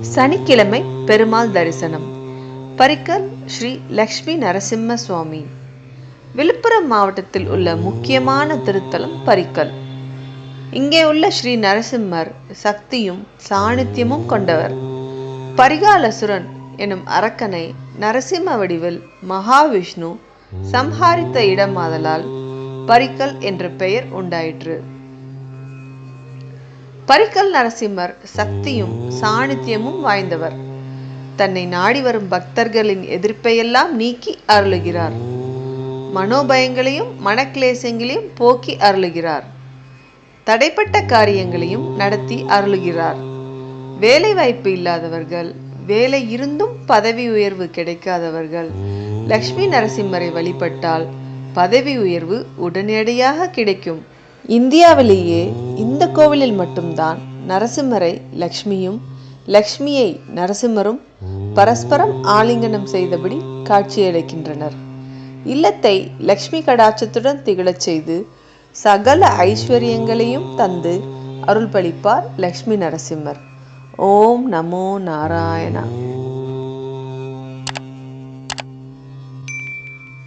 சனிக்கிழமை பெருமாள் தரிசனம். பரிக்கல் ஸ்ரீ லக்ஷ்மி நரசிம்ம சுவாமி. விழுப்புரம் மாவட்டத்தில் உள்ள முக்கியமான திருத்தலம் பரிக்கல். இங்கே உள்ள ஸ்ரீ நரசிம்மர் சக்தியும் சாணித்தியமும் கொண்டவர். பரிகாலசுரன் எனும் அரக்கனை நரசிம்ம வடிவில் மகாவிஷ்ணு சம்ஹாரித்த இடமாதலால் பரிக்கல் என்ற பெயர் உண்டாயிற்று. பரிக்கல் நரசிம்மர் சக்தியும் சாணித்தியமும் வாய்ந்தவர். தன்னை நாடி வரும் பக்தர்களின் எதிர்ப்பையெல்லாம் நீக்கி அருளுகிறார். மனோபயங்களையும் மனக்லேசங்களையும் போக்கி அருளுகிறார். தடைப்பட்ட காரியங்களையும் நடத்தி அருளுகிறார். வேலை வாய்ப்பு இல்லாதவர்கள் வேலை இருந்தும் பதவி உயர்வு கிடைக்காதவர்கள். லக்ஷ்மி நரசிம்மரை வழிபட்டால் பதவி உயர்வு உடனடியாக கிடைக்கும். இந்தியாவிலேயே இந்த கோவிலில் மட்டும்தான் நரசிம்மரை லக்ஷ்மியும் லக்ஷ்மியை நரசிம்மரும் பரஸ்பரம் ஆலிங்கனம் செய்தபடி காட்சியளிக்கின்றனர். இல்லத்தை லக்ஷ்மி கடாட்சத்துடன் திகழச் செய்து சகல ஐஸ்வர்யங்களையும் தந்து அருள்பளிப்பார் லக்ஷ்மி நரசிம்மர். ओम नमो नारायण।